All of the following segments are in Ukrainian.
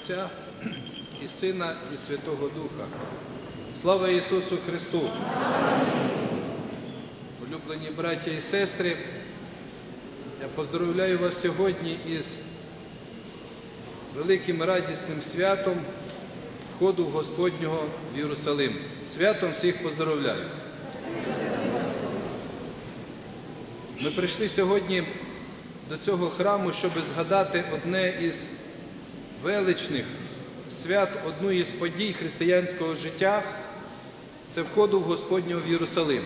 Отця і Сина, і Святого Духа. Слава Ісусу Христу! Улюблені браття і сестри, я поздоровляю вас сьогодні із великим радісним святом входу Господнього в Єрусалим. Святом всіх поздоровляю. Ми прийшли сьогодні до цього храму, щоб згадати одне із величних свят, одну із подій християнського життя це входу в Господнього в Єрусалим.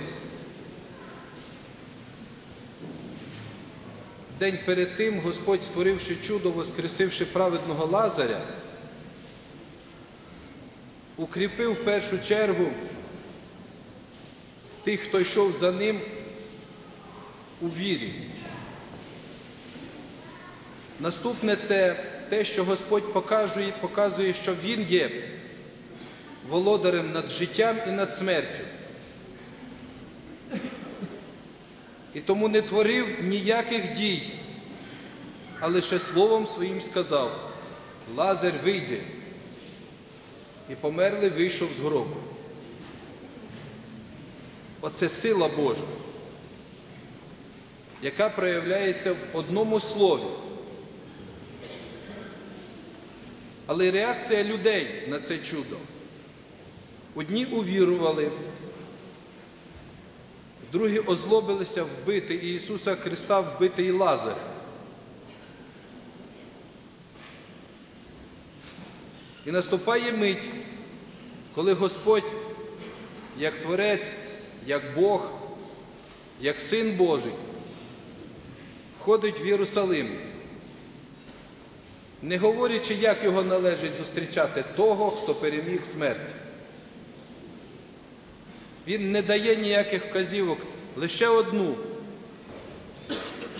День перед тим Господь, створивши чудо, воскресивши праведного Лазаря, укріпив в першу чергу тих, хто йшов за ним у вірі. Наступне це те, що Господь показує, показує, що Він є володарем над життям і над смертю. І тому не творив ніяких дій, а лише словом своїм сказав, Лазар вийде. І померлий вийшов з гробу. Оце сила Божа, яка проявляється в одному слові. Але реакція людей на це чудо. Одні увірували, другі озлобилися вбити і Ісуса Христа, вбити і Лазаря. І наступає мить, коли Господь, як Творець, як Бог, як Син Божий, входить в Єрусалим, не говорячи, як його належить зустрічати того, хто переміг смерть. Він не дає ніяких вказівок, лише одну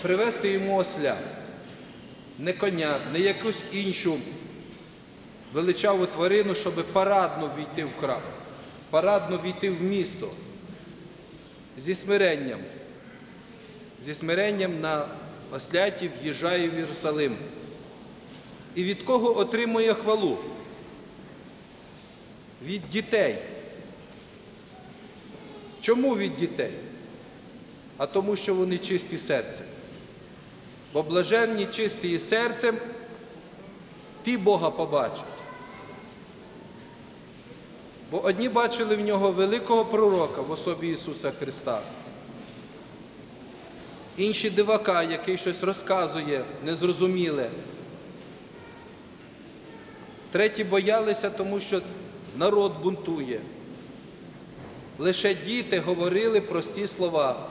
привезти йому осля, не коня, не якусь іншу величаву тварину, щоб парадно війти в храм, парадно війти в місто зі смиренням. Зі смиренням на осляті в'їжджає в Єрусалим. І від кого отримує хвалу? Від дітей. Чому від дітей? А тому, що вони чисті серцем. Бо блаженні чисті серцем, ті Бога побачать. Бо одні бачили в нього великого пророка в особі Ісуса Христа. Інші дивака, який щось розказує, незрозуміле. Треті боялися, тому що народ бунтує. Лише діти говорили прості слова.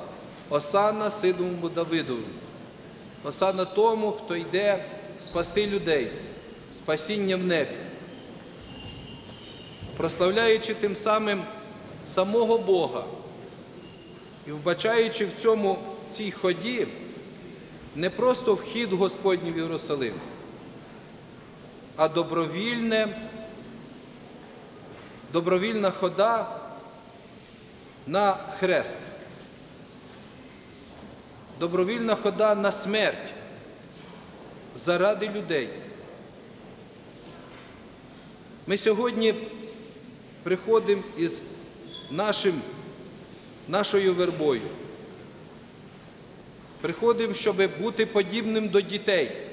Осана сидому Давидові. Осана тому, хто йде спасти людей, спасіння в небі. Прославляючи тим самим самого Бога і вбачаючи в цьому цій ході не просто вхід Господній в Єрусалим, а добровільне, добровільна хода на хрест, добровільна хода на смерть заради людей. Ми сьогодні приходимо із нашим, нашою вербою. Приходимо, щоб бути подібним до дітей.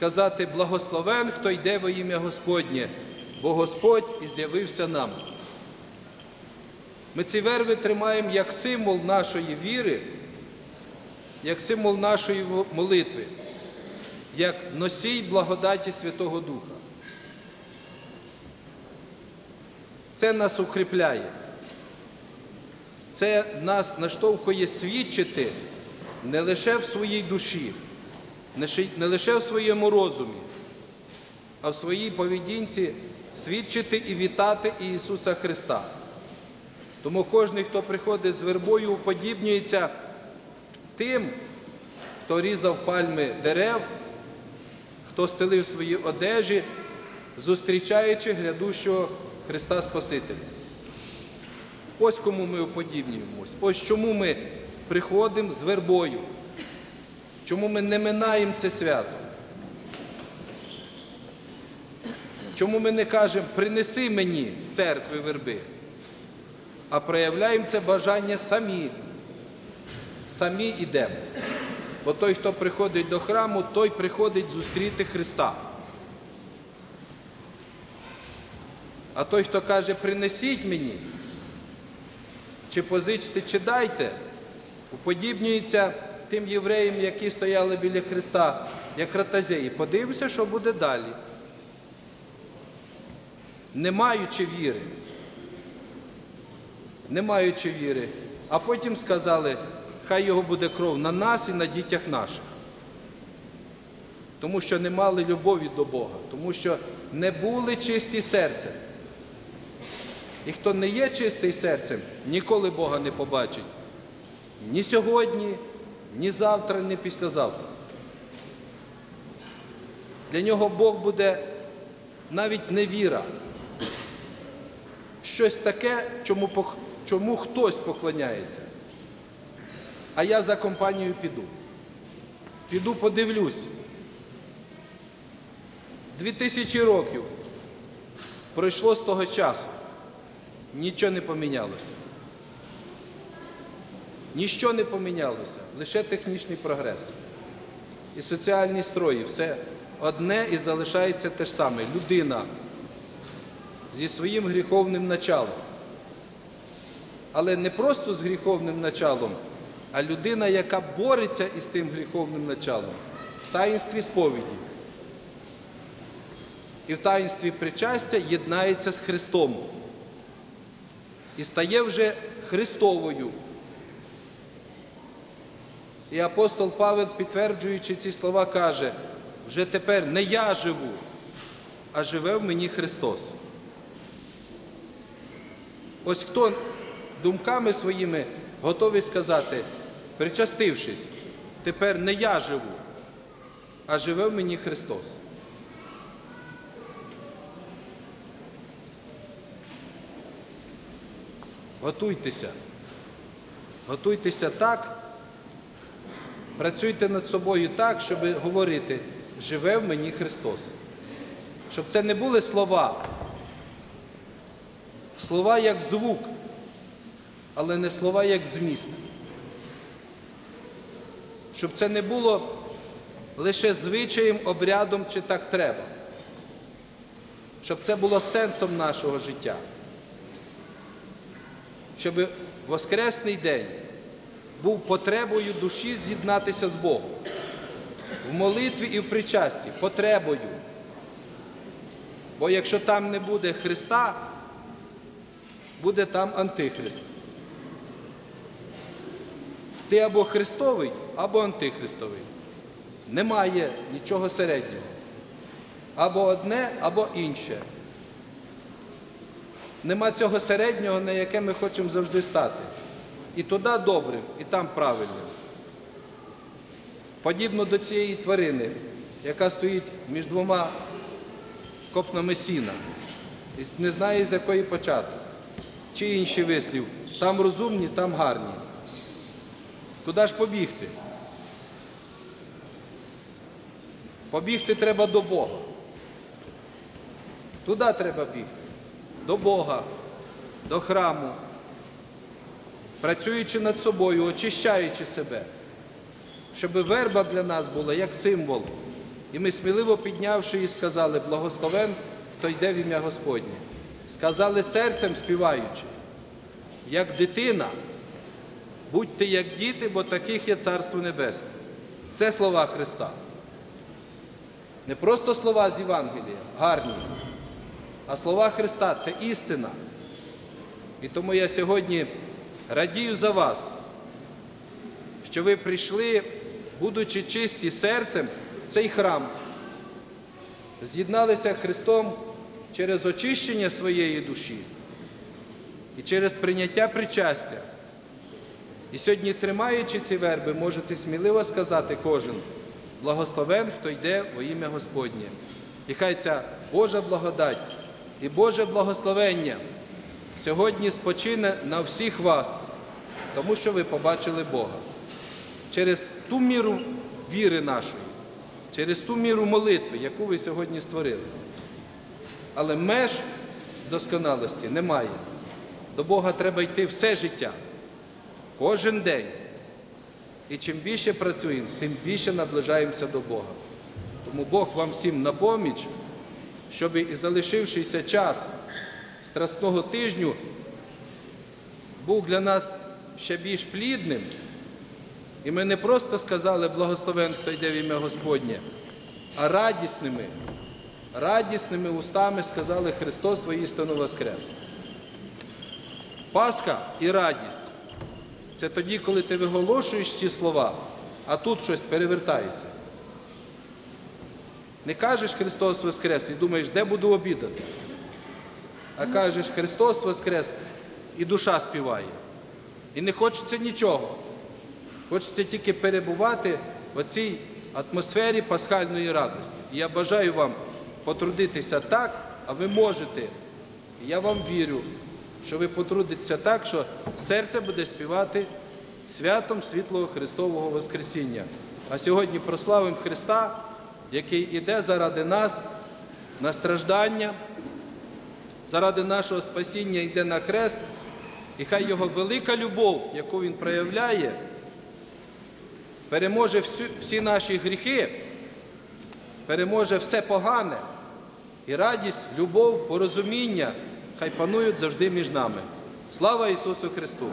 Сказати благословен, хто йде во ім'я Господнє, бо Господь і з'явився нам. Ми ці верви тримаємо як символ нашої віри, як символ нашої молитви, як носій благодаті Святого Духа. Це нас укріпляє. Це нас наштовхує свідчити не лише в своїй душі, не лише в своєму розумі, а в своїй поведінці свідчити і вітати Ісуса Христа. Тому кожен, хто приходить з вербою, уподібнюється тим, хто різав пальми дерев, хто стелив свої одежі, зустрічаючи глядущого Христа Спасителя. Ось кому ми уподібнюємось. Ось чому ми приходимо з вербою. Чому ми не минаємо це свято? Чому ми не кажемо принеси мені з церкви верби, а проявляємо це бажання самі. Самі йдемо. Бо той, хто приходить до храму, той приходить зустріти Христа. А той, хто каже, принесіть мені, чи позичте, чи дайте, уподібнюється тим євреям, які стояли біля Христа, як ратазеї. Подивимося, що буде далі. Не маючи віри, не маючи віри, а потім сказали, хай його буде кров на нас і на дітях наших. Тому що не мали любові до Бога, тому що не були чисті серцем. І хто не є чистий серцем, ніколи Бога не побачить. Ні сьогодні, ні завтра, ні післязавтра. Для нього Бог буде навіть не віра. Щось таке, чому, чому хтось поклоняється. А я за компанією піду. Піду подивлюсь. Дві тисячі років пройшло з того часу. Нічого не помінялося. Ніщо не помінялося, лише технічний прогрес. І соціальні строї, все одне і залишається те ж саме. Людина зі своїм гріховним началом. Але не просто з гріховним началом, а людина, яка бореться із тим гріховним началом в таїнстві сповіді. І в таїнстві причастя єднається з Христом і стає вже Христовою. І апостол Павел, підтверджуючи ці слова, каже, вже тепер не я живу, а живе в мені Христос. Ось хто думками своїми готовий сказати, причастившись, тепер не я живу, а живе в мені Христос. Готуйтеся. Готуйтеся так, працюйте над собою так, щоб говорити, живе в мені Христос. Щоб це не були слова. Слова як звук, але не слова як зміст. Щоб це не було лише звичаєм, обрядом чи так треба. Щоб це було сенсом нашого життя щоб Воскресний день був потребою душі з'єднатися з Богом. В молитві і в причасті потребою. Бо якщо там не буде Христа, буде там Антихрист. Ти або Христовий, або Антихристовий. Немає нічого середнього. Або одне, або інше. Нема цього середнього, на яке ми хочемо завжди стати. І туди добрим, і там правильним. Подібно до цієї тварини, яка стоїть між двома копнами сіна, і не знає, з якої почати. Чи інший вислів, там розумні, там гарні. Куди ж побігти? Побігти треба до Бога. Туди треба бігти до Бога, до храму, працюючи над собою, очищаючи себе, щоб верба для нас була як символ. І ми сміливо піднявши її, сказали, благословен, хто йде в ім'я Господнє. Сказали серцем співаючи, як дитина, будьте як діти, бо таких є Царство Небесне. Це слова Христа. Не просто слова з Євангелія, гарні, а слова Христа це істина. І тому я сьогодні радію за вас, що ви прийшли, будучи чисті серцем, в цей храм, з'єдналися Христом через очищення своєї душі і через прийняття причастя. І сьогодні, тримаючи ці верби, можете сміливо сказати кожен, благословен, хто йде во ім'я Господнє. І хай ця Божа благодать і Боже благословення сьогодні спочине на всіх вас, тому що ви побачили Бога. Через ту міру віри нашої, через ту міру молитви, яку ви сьогодні створили. Але меж досконалості немає. До Бога треба йти все життя, кожен день. І чим більше працюємо, тим більше наближаємося до Бога. Тому Бог вам всім на поміч, щоб і залишившийся час страсного тижню був для нас ще більш плідним. І ми не просто сказали благословен, хто йде в ім'я Господнє, а радісними, радісними устами сказали Христос воістину Воскрес. Пасха і радість це тоді, коли ти виголошуєш ці слова, а тут щось перевертається. Не кажеш Христос Воскрес і думаєш, де буду обідати. А кажеш Христос Воскрес і душа співає. І не хочеться нічого. Хочеться тільки перебувати в цій атмосфері пасхальної радості. І я бажаю вам потрудитися так, а ви можете. І я вам вірю, що ви потрудитеся так, що серце буде співати святом світлого Христового Воскресіння. А сьогодні прославимо Христа, який іде заради нас на страждання, заради нашого спасіння йде на хрест, і хай його велика любов, яку він проявляє, переможе всі наші гріхи, переможе все погане, і радість, любов, порозуміння хай панують завжди між нами. Слава Ісусу Христу!